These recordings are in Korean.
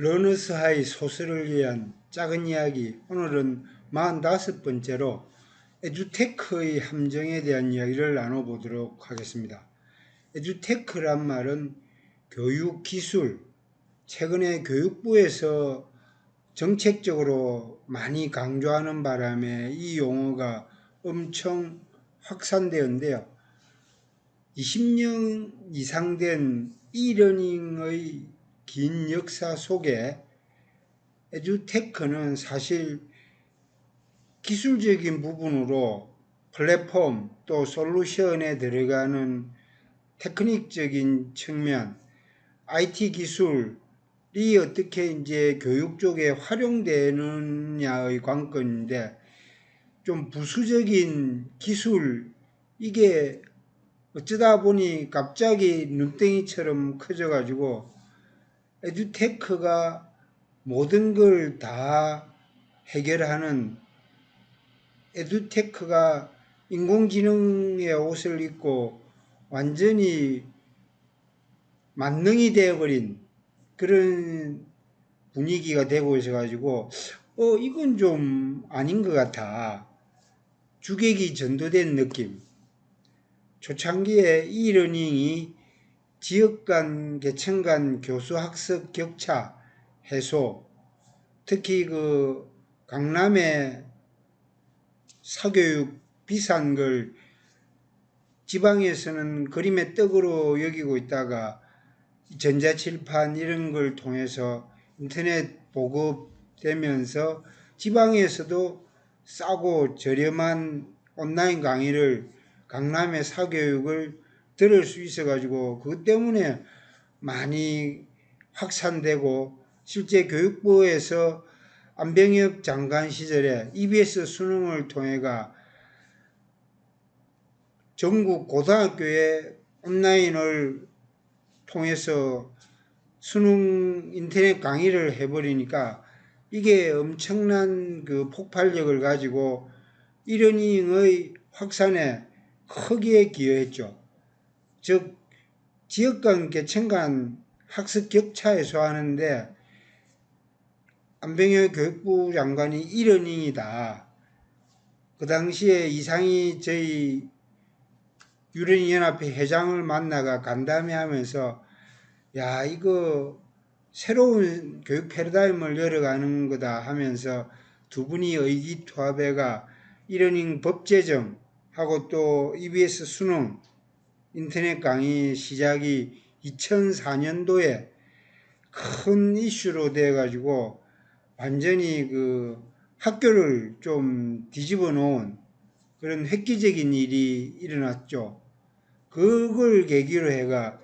러너스하이 소설을 위한 작은 이야기 오늘은 45번째로 에듀테크의 함정에 대한 이야기를 나눠보도록 하겠습니다. 에듀테크란 말은 교육 기술, 최근에 교육부에서 정책적으로 많이 강조하는 바람에 이 용어가 엄청 확산되었는데요. 20년 이상 된 이러닝의 긴 역사 속에 에듀테크는 사실 기술적인 부분으로 플랫폼 또 솔루션에 들어가는 테크닉적인 측면, IT 기술이 어떻게 이제 교육 쪽에 활용되느냐의 관건인데 좀 부수적인 기술 이게 어쩌다 보니 갑자기 눈덩이처럼 커져가지고 에듀테크가 모든 걸 다 해결하는 에듀테크가 인공지능의 옷을 입고 완전히 만능이 되어버린 그런 분위기가 되고 있어가지고 어 이건 좀 아닌 것 같아. 주객이 전도된 느낌. 초창기에 이러닝이 지역 간, 계층 간 교수 학습 격차 해소, 특히 그 강남의 사교육 비싼 걸 지방에서는 그림의 떡으로 여기고 있다가 전자칠판 이런 걸 통해서 인터넷 보급되면서 지방에서도 싸고 저렴한 온라인 강의를 강남의 사교육을 들을 수 있어가지고 그것 때문에 많이 확산되고 실제 교육부에서 안병엽 장관 시절에 EBS 수능을 통해가 전국 고등학교에 온라인을 통해서 수능 인터넷 강의를 해버리니까 이게 엄청난 그 폭발력을 가지고 이러닝의 확산에 크게 기여했죠. 즉 지역 간 계층 간 학습 격차 해소하는데 안병혁 교육부 장관이 이러닝이다. 그 당시에 이상희 저희 유ren연합회 회장을 만나가 간담회 하면서 야 이거 새로운 교육 패러다임을 열어가는 거다 하면서 두 분이 의기투합해가 이러닝 법 제정하고 또 EBS 수능 인터넷 강의 시작이 2004년도에 큰 이슈로 돼 가지고 완전히 그 학교를 좀 뒤집어 놓은 그런 획기적인 일이 일어났죠. 그걸 계기로 해가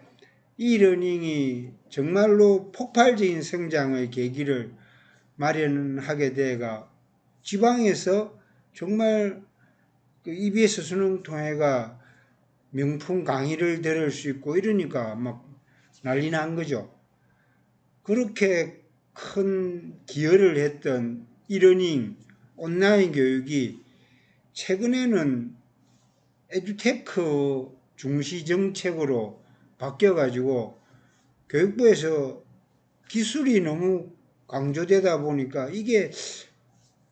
이러닝이 정말로 폭발적인 성장의 계기를 마련하게 돼가 지방에서 정말 그 EBS 수능 통해가 명품 강의를 들을 수 있고 이러니까 막 난리 난 거죠. 그렇게 큰 기여를 했던 이러닝 온라인 교육이 최근에는 에듀테크 중시 정책으로 바뀌어가지고 교육부에서 기술이 너무 강조되다 보니까 이게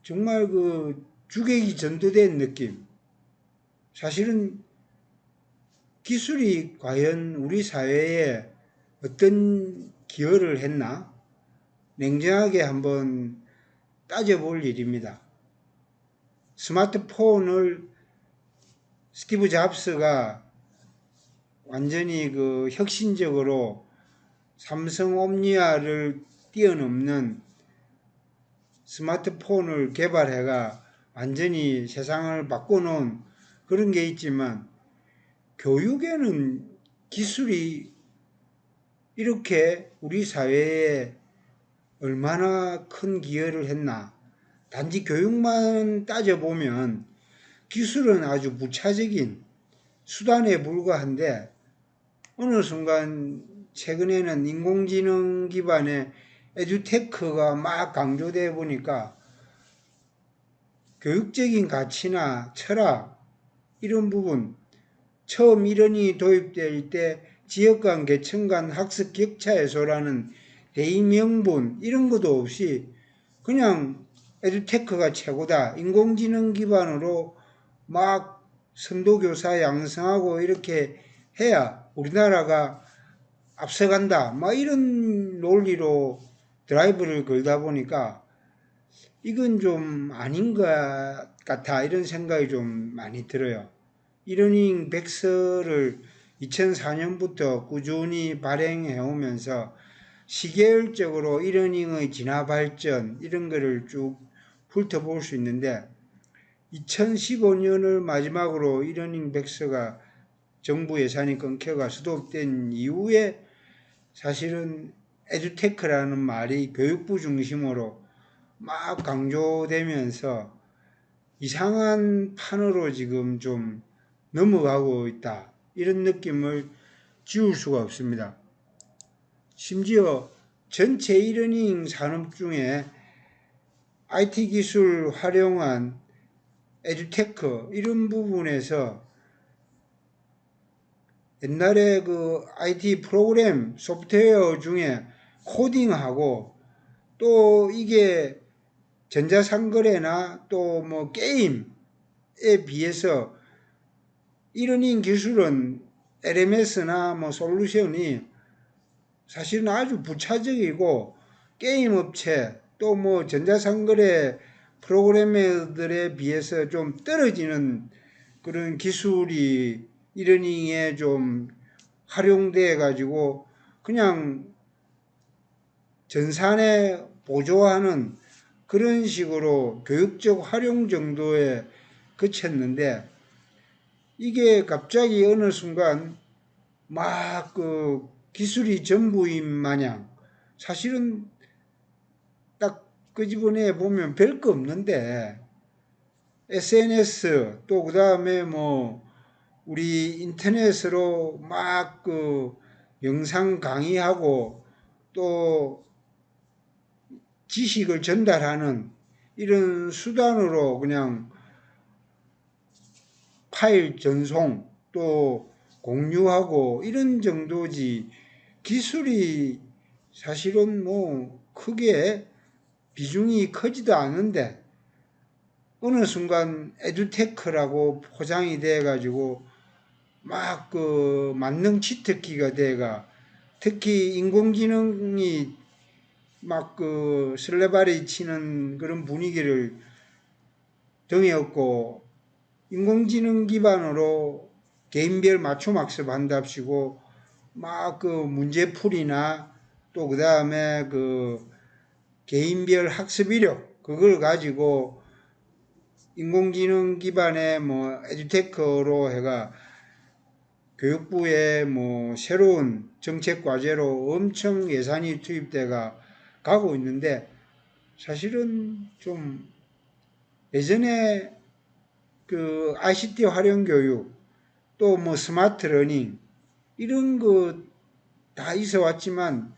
정말 그 주객이 전도된 느낌. 사실은 기술이 과연 우리 사회에 어떤 기여를 했나? 냉정하게 한번 따져볼 일입니다. 스마트폰을 스티브 잡스가 완전히 그 혁신적으로 삼성 옴니아를 뛰어넘는 스마트폰을 개발해가 완전히 세상을 바꿔놓은 그런 게 있지만 교육에는 기술이 이렇게 우리 사회에 얼마나 큰 기여를 했나. 단지 교육만 따져보면 기술은 아주 무차적인 수단에 불과한데 어느 순간 최근에는 인공지능 기반의 에듀테크가 막 강조되어 보니까 교육적인 가치나 철학 이런 부분 처음 이론이 도입될 때 지역 간 계층 간 학습 격차 해소라는 대의명분 이런 것도 없이 그냥 에듀테크가 최고다. 인공지능 기반으로 막 선도교사 양성하고 이렇게 해야 우리나라가 앞서간다. 막 이런 논리로 드라이브를 걸다 보니까 이건 좀 아닌 것 같아. 이런 생각이 좀 많이 들어요. 이러닝 백서를 2004년부터 꾸준히 발행해 오면서 시계열적으로 이러닝의 진화 발전 이런 거를 쭉 훑어볼 수 있는데 2015년을 마지막으로 이러닝 백서가 정부 예산이 끊겨가 수도된 이후에 사실은 에듀테크라는 말이 교육부 중심으로 막 강조되면서 이상한 판으로 지금 좀 넘어가고 있다. 이런 느낌을 지울 수가 없습니다. 심지어 전체 이러닝 산업 중에 IT 기술 활용한 에듀테크 이런 부분에서 옛날에 그 IT 프로그램 소프트웨어 중에 코딩하고 또 이게 전자상거래나 또 뭐 게임에 비해서 이러닝 기술은 LMS나 뭐 솔루션이 사실은 아주 부차적이고 게임 업체 또 뭐 전자상거래 프로그래머들에 비해서 좀 떨어지는 그런 기술이 이러닝에 좀 활용돼 가지고 그냥 전산에 보조하는 그런 식으로 교육적 활용 정도에 그쳤는데 이게 갑자기 어느 순간 막 그 기술이 전부인 마냥 사실은 딱 끄집어내 보면 별 거 없는데 SNS 또 그 다음에 뭐 우리 인터넷으로 막 그 영상 강의하고 또 지식을 전달하는 이런 수단으로 그냥 파일 전송 또 공유하고 이런 정도지. 기술이 사실은 뭐 크게 비중이 크지도 않은데 어느 순간 에듀테크라고 포장이 돼 가지고 막 그 만능 치트키가 돼가 특히 인공지능이 막그 설레발이 치는 그런 분위기를 등에 업고 인공지능 기반으로 개인별 맞춤 학습 한답시고 막 그 문제풀이나 또 그 다음에 그 개인별 학습 이력 그걸 가지고 인공지능 기반의 뭐 에듀테크로 해가 교육부의 뭐 새로운 정책 과제로 엄청 예산이 투입돼가 가고 있는데 사실은 좀 예전에 그 ICT 활용 교육 또 뭐 스마트 러닝 이런 거 다 있어 왔지만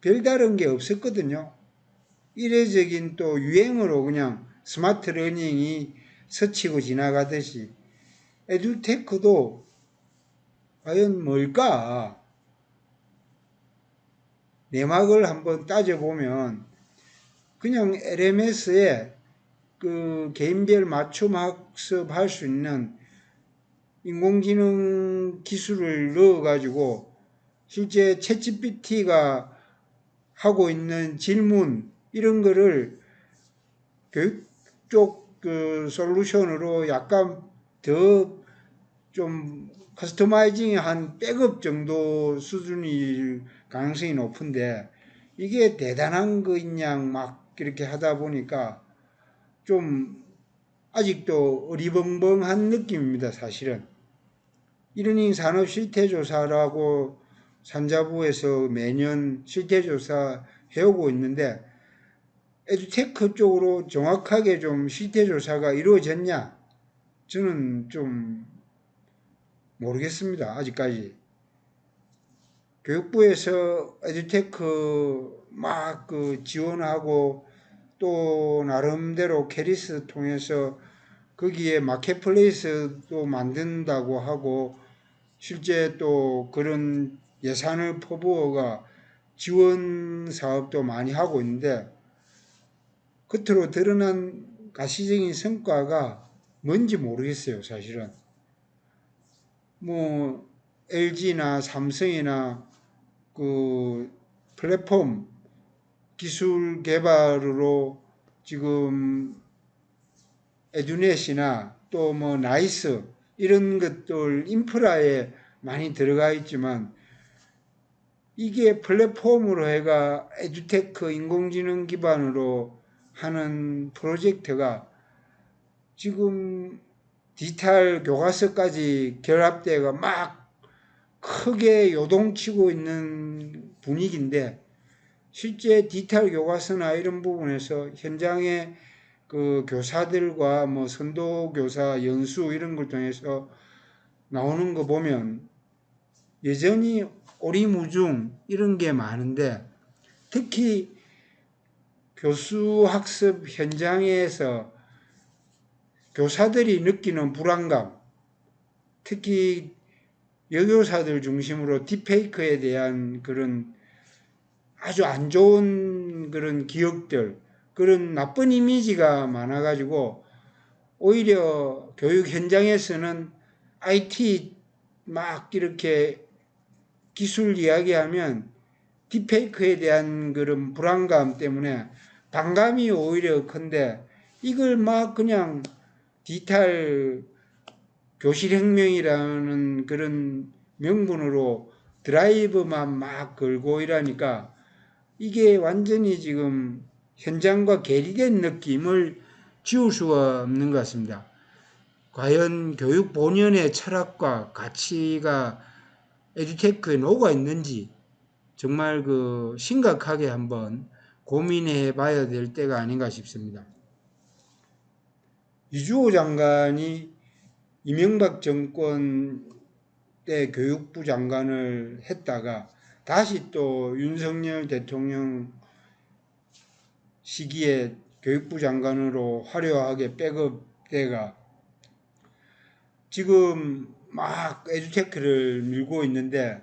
별다른 게 없었거든요. 이례적인 또 유행으로 그냥 스마트 러닝이 스치고 지나가듯이 에듀테크도 과연 뭘까? 내막을 한번 따져보면 그냥 LMS에 그 개인별 맞춤 학습할 수 있는 인공지능 기술을 넣어가지고 실제 챗GPT가 하고 있는 질문 이런 거를 교육 쪽 그 솔루션으로 약간 더 좀 커스터마이징 한 백업 정도 수준일 가능성이 높은데 이게 대단한 거인 양막 이렇게 하다 보니까 좀 아직도 어리벙벙한 느낌입니다, 사실은. 이러닝 산업 실태조사라고 산자부에서 매년 실태조사 해오고 있는데 에듀테크 쪽으로 정확하게 좀 실태조사가 이루어졌냐? 저는 좀 모르겠습니다. 아직까지. 교육부에서 에듀테크 막 그 지원하고 또 나름대로 캐리스 통해서 거기에 마켓플레이스도 만든다고 하고 실제 또 그런 예산을 퍼부어가 지원 사업도 많이 하고 있는데 겉으로 드러난 가시적인 성과가 뭔지 모르겠어요, 사실은. 뭐 LG나 삼성이나 그 플랫폼 기술 개발으로 지금 에듀넷이나 또 뭐 나이스 이런 것들 인프라에 많이 들어가 있지만 이게 플랫폼으로 해가 에듀테크 인공지능 기반으로 하는 프로젝트가 지금 디지털 교과서까지 결합돼가 막 크게 요동치고 있는 분위기인데 실제 디지털 교과서나 이런 부분에서 현장에 그 교사들과 뭐 선도 교사 연수 이런 걸 통해서 나오는 거 보면 여전히 오리무중 이런 게 많은데 특히 교수 학습 현장에서 교사들이 느끼는 불안감, 특히 여교사들 중심으로 딥페이크에 대한 그런 아주 안 좋은 그런 기억들, 그런 나쁜 이미지가 많아가지고 오히려 교육 현장에서는 IT 막 이렇게 기술 이야기하면 딥페이크에 대한 그런 불안감 때문에 반감이 오히려 큰데 이걸 막 그냥 디지털 교실혁명이라는 그런 명분으로 드라이브만 막 걸고 이러니까 이게 완전히 지금 현장과 괴리된 느낌을 지울 수가 없는 것 같습니다. 과연 교육 본연의 철학과 가치가 에듀테크에 녹아 있는지 정말 그 심각하게 한번 고민해 봐야 될 때가 아닌가 싶습니다. 이주호 장관이 이명박 정권 때 교육부 장관을 했다가 다시 또 윤석열 대통령 시기에 교육부 장관으로 화려하게 백업돼가 지금 막 에듀테크를 밀고 있는데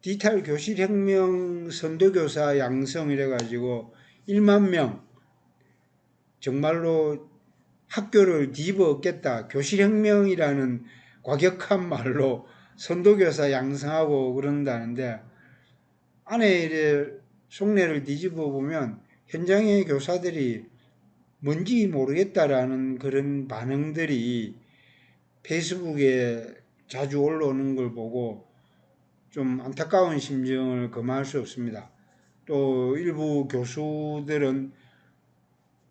디지털 교실 혁명 선도교사 양성 이래가지고 1만 명 정말로 학교를 뒤집어 엎겠다. 교실 혁명이라는 과격한 말로 선도교사 양성하고 그런다는데 안에 속내를 뒤집어 보면 현장의 교사들이 뭔지 모르겠다라는 그런 반응들이 페이스북에 자주 올라오는 걸 보고 좀 안타까운 심정을 금할 수 없습니다. 또 일부 교수들은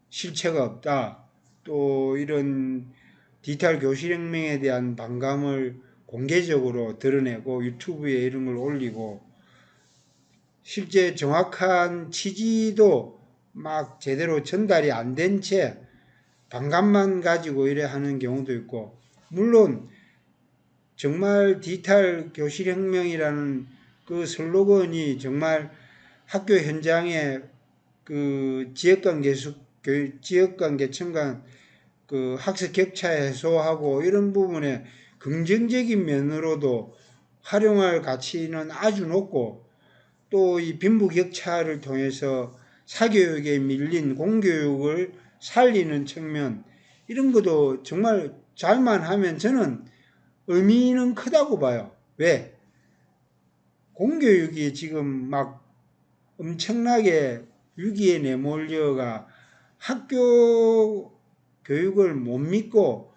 실체가 없다. 또 이런 디지털 교실혁명에 대한 반감을 공개적으로 드러내고 유튜브에 이런 걸 올리고 실제 정확한 취지도 막 제대로 전달이 안 된 채 반감만 가지고 이래 하는 경우도 있고 물론 정말 디지털 교실혁명이라는 그 슬로건이 정말 학교 현장에 그 지역간 계속 지역간 계층간 그 학습 격차 해소하고 이런 부분에 긍정적인 면으로도 활용할 가치는 아주 높고 또 이 빈부격차를 통해서 사교육에 밀린 공교육을 살리는 측면 이런 것도 정말 잘만 하면 저는 의미는 크다고 봐요. 왜? 공교육이 지금 막 엄청나게 위기에 내몰려가 학교 교육을 못 믿고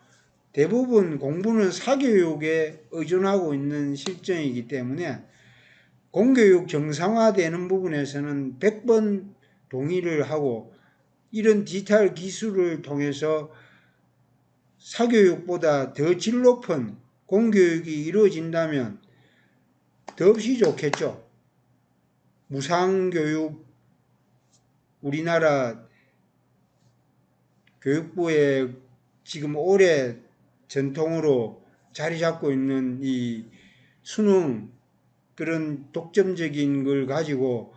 대부분 공부는 사교육에 의존하고 있는 실정이기 때문에 공교육 정상화되는 부분에서는 100번 동의를 하고 이런 디지털 기술을 통해서 사교육보다 더 질 높은 공교육이 이루어진다면 더없이 좋겠죠. 무상교육 우리나라 교육부의 지금 오래 전통으로 자리 잡고 있는 이 수능 그런 독점적인 걸 가지고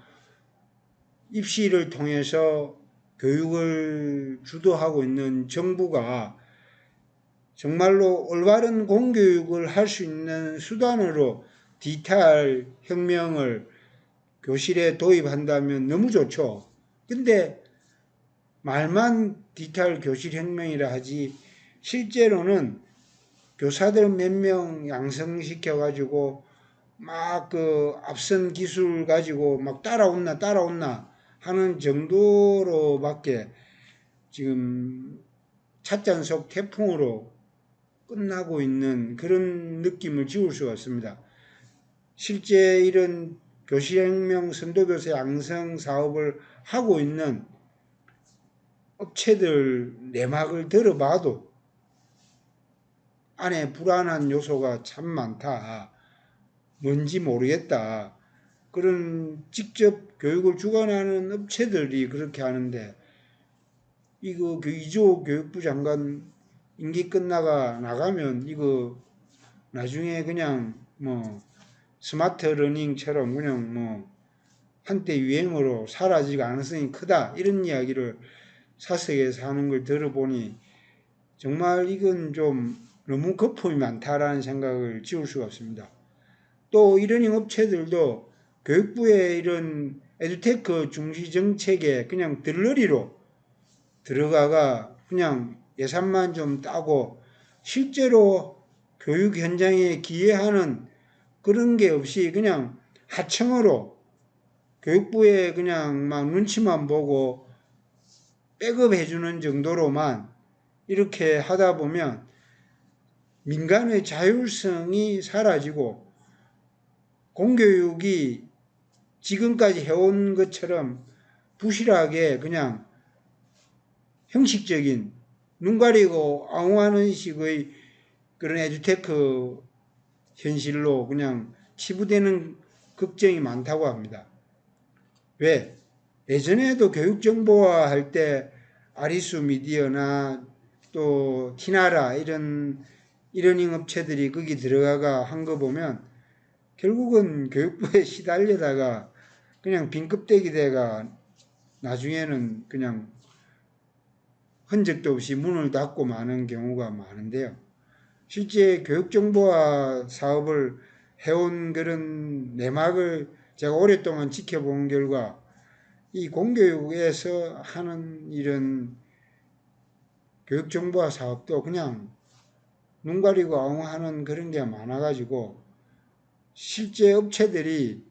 입시를 통해서 교육을 주도하고 있는 정부가 정말로 올바른 공교육을 할 수 있는 수단으로 디지털 혁명을 교실에 도입한다면 너무 좋죠. 근데 말만 디지털 교실 혁명이라 하지 실제로는 교사들 몇 명 양성시켜 가지고 막 그 앞선 기술 가지고 막 따라온나 따라온나 하는 정도로밖에 지금 찻잔속 태풍으로 끝나고 있는 그런 느낌을 지울 수가 없습니다. 실제 이런 교실혁명 선도교사 양성 사업을 하고 있는 업체들 내막을 들어봐도 안에 불안한 요소가 참 많다. 뭔지 모르겠다. 그런 직접 교육을 주관하는 업체들이 그렇게 하는데 이거 그 이조 교육부 장관 임기 끝나가 나가면 이거 나중에 그냥 뭐 스마트 러닝처럼 그냥 뭐 한때 유행으로 사라질 가능성이 크다 이런 이야기를 사석에서 하는 걸 들어보니 정말 이건 좀 너무 거품이 많다라는 생각을 지울 수가 없습니다. 또 이러닝 업체들도 교육부의 이런 에듀테크 중시 정책에 그냥 들러리로 들어가가 그냥 예산만 좀 따고 실제로 교육 현장에 기여하는 그런 게 없이 그냥 하청으로 교육부에 그냥 막 눈치만 보고 백업 해주는 정도로만 이렇게 하다 보면 민간의 자율성이 사라지고 공교육이 지금까지 해온 것처럼 부실하게 그냥 형식적인 눈 가리고 앙호하는 식의 그런 에듀테크 현실로 그냥 치부되는 걱정이 많다고 합니다. 왜? 예전에도 교육정보화 할 때 아리수 미디어나 또 티나라 이런 이러닝 업체들이 거기 들어가가 한 거 보면 결국은 교육부에 시달려다가 그냥 빈급대기 돼가 나중에는 그냥 흔적도 없이 문을 닫고 마는 경우가 많은데요. 실제 교육정보화 사업을 해온 그런 내막을 제가 오랫동안 지켜본 결과 이 공교육에서 하는 이런 교육정보화 사업도 그냥 눈 가리고 엉하는 그런 게 많아가지고 실제 업체들이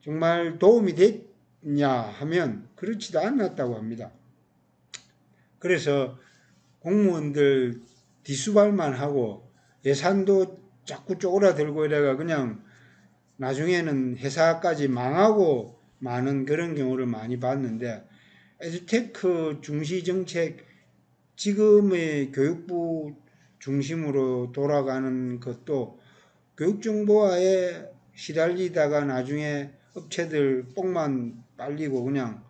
정말 도움이 됐냐 하면 그렇지도 않았다고 합니다. 그래서 공무원들 디수발만 하고 예산도 자꾸 쪼그라들고 이래가 그냥 나중에는 회사까지 망하고 많은 그런 경우를 많이 봤는데 에듀테크 중시 정책 지금의 교육부 중심으로 돌아가는 것도 교육정보화에 시달리다가 나중에 업체들 뽕만 빨리고 그냥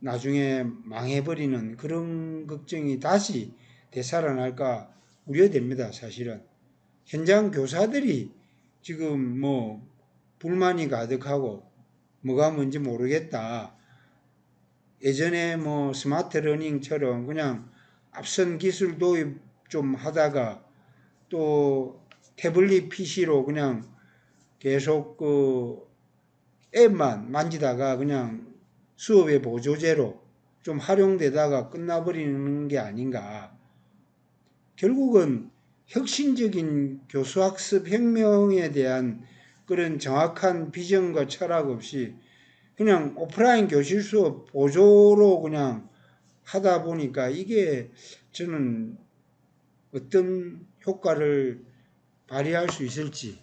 나중에 망해버리는 그런 걱정이 다시 되살아날까 우려됩니다, 사실은. 현장 교사들이 지금 뭐 불만이 가득하고 뭐가 뭔지 모르겠다. 예전에 뭐 스마트 러닝처럼 그냥 앞선 기술 도입 좀 하다가 또 태블릿 PC로 그냥 계속 그 앱만 만지다가 그냥 수업의 보조제로 좀 활용되다가 끝나버리는 게 아닌가. 결국은 혁신적인 교수학습 혁명에 대한 그런 정확한 비전과 철학 없이 그냥 오프라인 교실 수업 보조로 그냥 하다 보니까 이게 저는 어떤 효과를 발휘할 수 있을지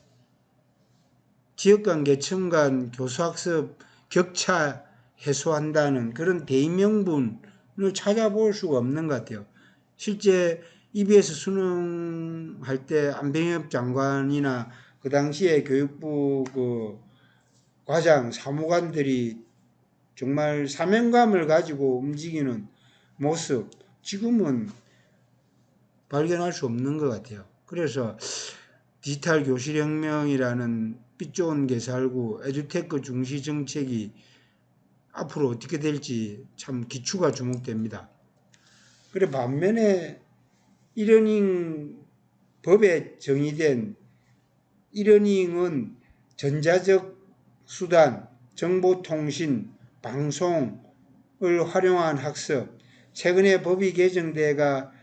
지역 간 계층 간 교수학습 격차 해소한다는 그런 대의명분을 찾아볼 수가 없는 것 같아요. 실제 EBS 수능할 때 안병엽 장관이나 그 당시에 교육부 그 과장 사무관들이 정말 사명감을 가지고 움직이는 모습 지금은 발견할 수 없는 것 같아요. 그래서 디지털 교실혁명이라는 빛 좋은 개살구 에듀테크 중시 정책이 앞으로 어떻게 될지 참 기추가 주목됩니다. 그래 반면에 이러닝 법에 정의된 이러닝은 전자적 수단 정보통신, 방송을 활용한 학습, 최근에 법이 개정돼가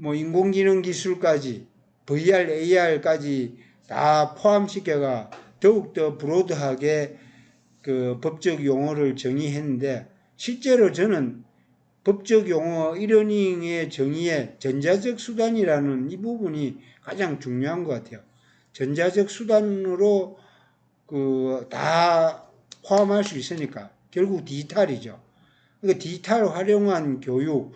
뭐 인공지능 기술까지 VR, AR까지 다 포함시켜가 더욱더 브로드하게 그 법적 용어를 정의했는데 실제로 저는 법적 용어 이러닝의 정의에 전자적 수단이라는 이 부분이 가장 중요한 것 같아요. 전자적 수단으로 그 다 포함할 수 있으니까 결국 디지털이죠. 그러니까 디지털 활용한 교육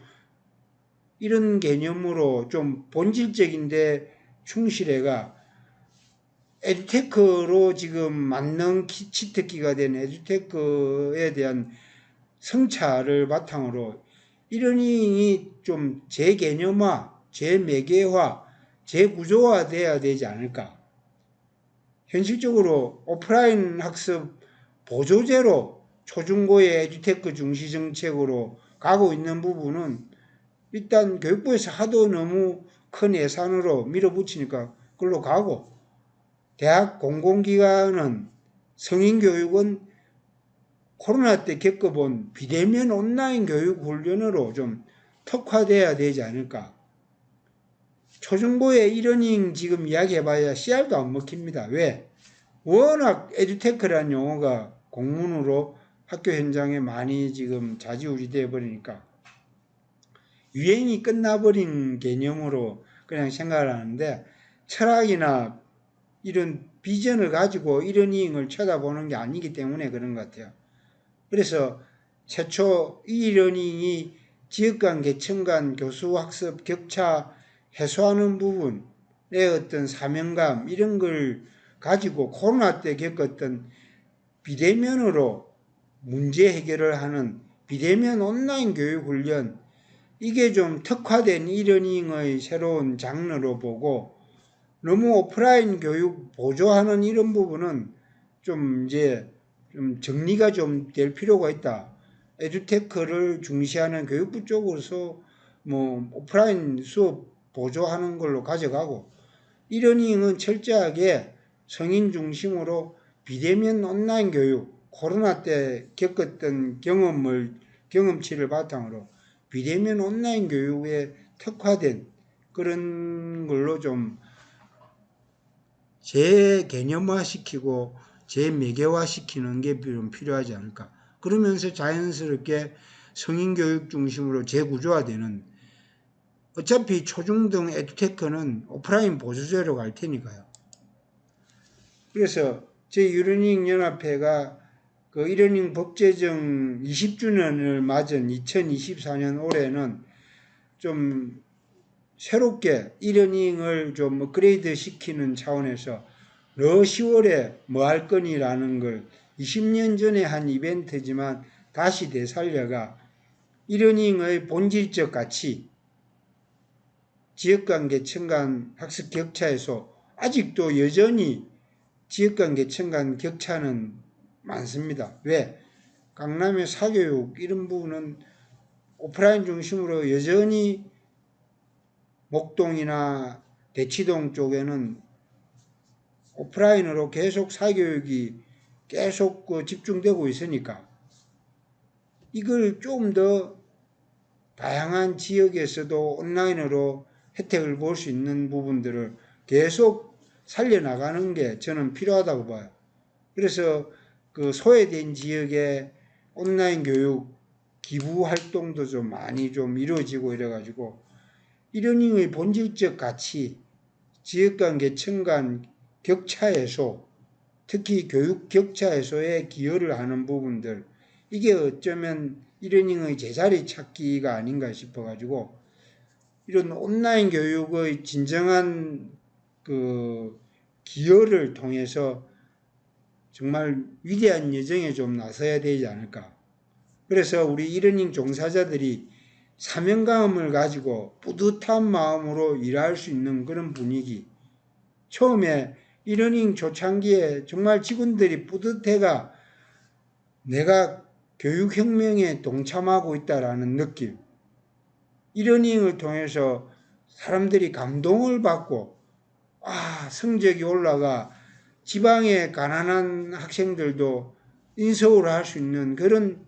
이런 개념으로 좀 본질적인데 충실해가 에듀테크로 지금 만능 키- 치트키가 된 에듀테크에 대한 성찰을 바탕으로 이러닝이 좀 재개념화, 재매개화, 재구조화 돼야 되지 않을까. 현실적으로 오프라인 학습 보조제로 초중고의 에듀테크 중시 정책으로 가고 있는 부분은 일단 교육부에서 하도 너무 큰 예산으로 밀어붙이니까 그걸로 가고 대학 공공기관은 성인교육은 코로나 때 겪어본 비대면 온라인 교육 훈련으로 좀 특화돼야 되지 않을까. 초중고의 이러닝 지금 이야기해봐야 씨알도 안 먹힙니다. 왜? 워낙 에듀테크라는 용어가 공문으로 학교 현장에 많이 지금 좌지우지되어 버리니까 유행이 끝나버린 개념으로 그냥 생각을 하는데 철학이나 이런 비전을 가지고 이러닝을 쳐다보는 게 아니기 때문에 그런 것 같아요. 그래서 최초 이 러닝이 지역 간 계층 간 교수 학습 격차 해소하는 부분의 어떤 사명감 이런 걸 가지고 코로나 때 겪었던 비대면으로 문제 해결을 하는 비대면 온라인 교육 훈련 이게 좀 특화된 이러닝의 새로운 장르로 보고 너무 오프라인 교육 보조하는 이런 부분은 좀 이제 좀 정리가 좀 될 필요가 있다. 에듀테크를 중시하는 교육부 쪽으로서 뭐 오프라인 수업 보조하는 걸로 가져가고 이러닝은 철저하게 성인 중심으로 비대면 온라인 교육 코로나 때 겪었던 경험을 경험치를 바탕으로 비대면 온라인 교육에 특화된 그런 걸로 좀 재개념화시키고 재매개화시키는 게 좀 필요하지 않을까. 그러면서 자연스럽게 성인교육 중심으로 재구조화되는 어차피 초중등 에듀테크는 오프라인 보조제로 갈 테니까요. 그래서 제 유러닝 연합회가 그 이러닝 법 제정 20주년을 맞은 2024년 올해는 좀 새롭게 이러닝을 좀 업그레이드 시키는 차원에서 너 10월에 뭐 할 거니라는 걸 20년 전에 한 이벤트지만 다시 되살려가 이러닝의 본질적 가치 지역간 계층 간 학습 격차에서 아직도 여전히 지역간 계층 간 격차는 많습니다. 왜? 강남의 사교육 이런 부분은 오프라인 중심으로 여전히 목동이나 대치동 쪽에는 오프라인으로 계속 사교육이 계속 그 집중되고 있으니까 이걸 좀더 다양한 지역에서도 온라인으로 혜택을 볼 수 있는 부분들을 계속 살려나가는 게 저는 필요하다고 봐요. 그래서 그 소외된 지역에 온라인 교육 기부 활동도 좀 많이 좀 이루어지고 이래가지고 이러닝의 본질적 가치, 지역 간 계층 간 격차 해소, 특히 교육 격차 해소에 기여를 하는 부분들, 이게 어쩌면 이러닝의 제자리 찾기가 아닌가 싶어가지고, 이런 온라인 교육의 진정한 그 기여를 통해서 정말 위대한 여정에 좀 나서야 되지 않을까. 그래서 우리 이러닝 종사자들이 사명감을 가지고 뿌듯한 마음으로 일할 수 있는 그런 분위기. 처음에 이러닝 초창기에 정말 직원들이 뿌듯해가 내가 교육혁명에 동참하고 있다라는 느낌. 이러닝을 통해서 사람들이 감동을 받고, 아, 성적이 올라가 지방의 가난한 학생들도 인서울을 할수 있는 그런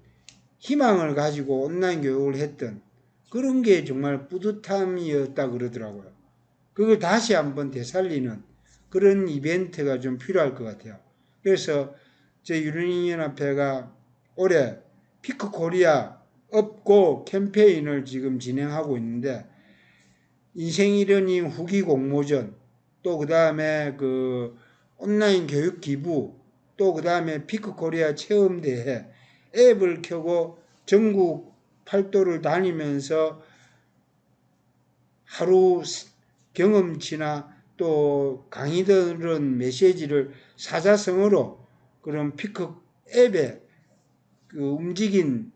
희망을 가지고 온라인 교육을 했던 그런 게 정말 뿌듯함이었다 그러더라고요. 그걸 다시 한번 되살리는 그런 이벤트가 좀 필요할 것 같아요. 그래서 제 유린연합회가 올해 피크 코리아 업고 캠페인을 지금 진행하고 있는데 인생 이러닝 후기 공모전 또 그 다음에 그 온라인 교육 기부 또 그 다음에 피크 코리아 체험 대회 앱을 켜고 전국 팔도를 다니면서 하루 경험치나 또 강의 들은 메시지를 사자성어로 그런 피크 앱에 그 움직인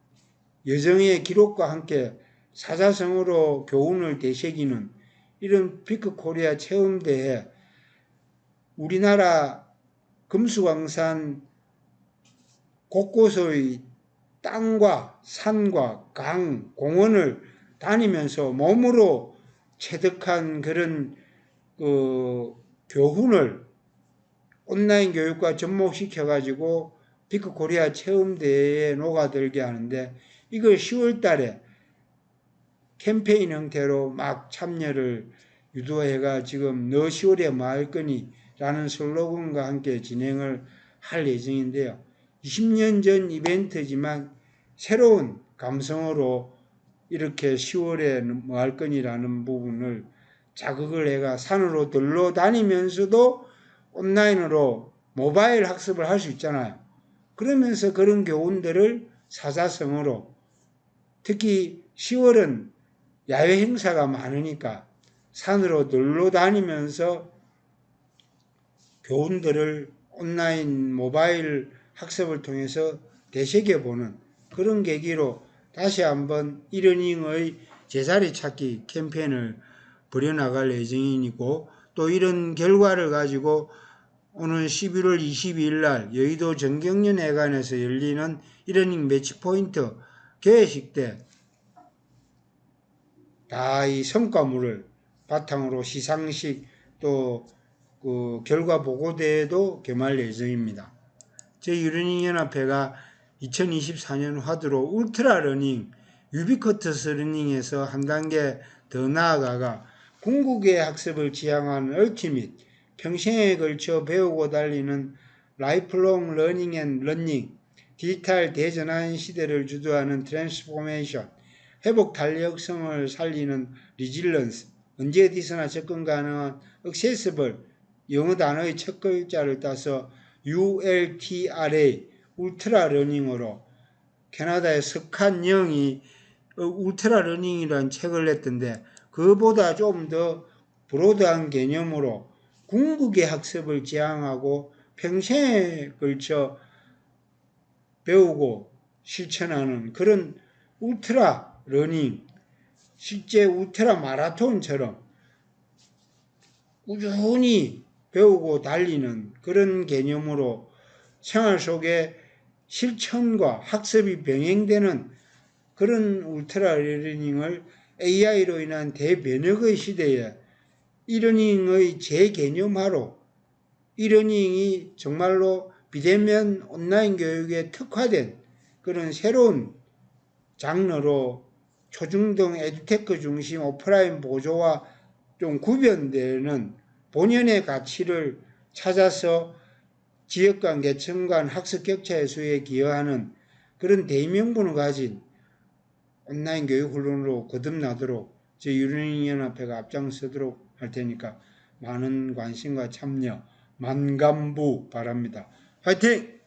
여정의 기록과 함께 사자성어로 교훈을 되새기는 이런 피크 코리아 체험대회 우리나라 금수광산 곳곳의 땅과 산과 강, 공원을 다니면서 몸으로 체득한 그런 그 교훈을 온라인 교육과 접목시켜 가지고 피크 코리아 체험대회에 녹아들게 하는데 이걸 10월 달에 캠페인 형태로 막 참여를 유도해가 지금 너 10월에 뭐 할 거니 라는 슬로건과 함께 진행을 할 예정인데요. 20년 전 이벤트지만 새로운 감성으로 이렇게 10월에 뭐 할 거니라는 부분을 자극을 해가 산으로 들러 다니면서도 온라인으로 모바일 학습을 할 수 있잖아요. 그러면서 그런 교훈들을 사자성어로 특히 10월은 야외 행사가 많으니까 산으로 놀러 다니면서 교훈들을 온라인 모바일 학습을 통해서 되새겨보는 그런 계기로 다시 한번 이러닝의 제자리 찾기 캠페인을 벌여나갈 예정이고 또 이런 결과를 가지고 오늘 11월 22일 날 여의도 정경련회관에서 열리는 이러닝 매치 포인트 개회식 때 다 이 성과물을 바탕으로 시상식 또 그 결과 보고대회도 개말 예정입니다. 저희 유러닝 연합회가 2024년 화두로 울트라 러닝 유비쿼터스 러닝에서 한 단계 더 나아가가 궁극의 학습을 지향하는 얼티밋 평생에 걸쳐 배우고 달리는 라이프롱 러닝 앤 러닝 디지털 대전환 시대를 주도하는 트랜스포메이션 회복 탄력성을 살리는 리질런스 언제 어디서나 접근 가능한 액세스블 영어 단어의 첫 글자를 따서 ULTRA 울트라 러닝으로 캐나다의 석한 영이 어, 울트라 러닝이라는 책을 냈던데 그보다 좀 더 브로드한 개념으로 궁극의 학습을 지향하고 평생에 걸쳐 배우고 실천하는 그런 울트라 러닝, 실제 울트라 마라톤처럼 꾸준히 배우고 달리는 그런 개념으로 생활 속에 실천과 학습이 병행되는 그런 울트라 러닝을 AI로 인한 대변혁의 시대에 이러닝의 재개념화로 이러닝이 정말로 비대면 온라인 교육에 특화된 그런 새로운 장르로 초중등 에듀테크 중심 오프라인 보조와 좀 구별되는 본연의 가치를 찾아서 지역 간 계층 간 학습 격차 해소에 기여하는 그런 대명분을 가진 온라인 교육 훈련으로 거듭나도록 제 유린연합회가 앞장서도록 할 테니까 많은 관심과 참여 만감부 바랍니다. 화이팅!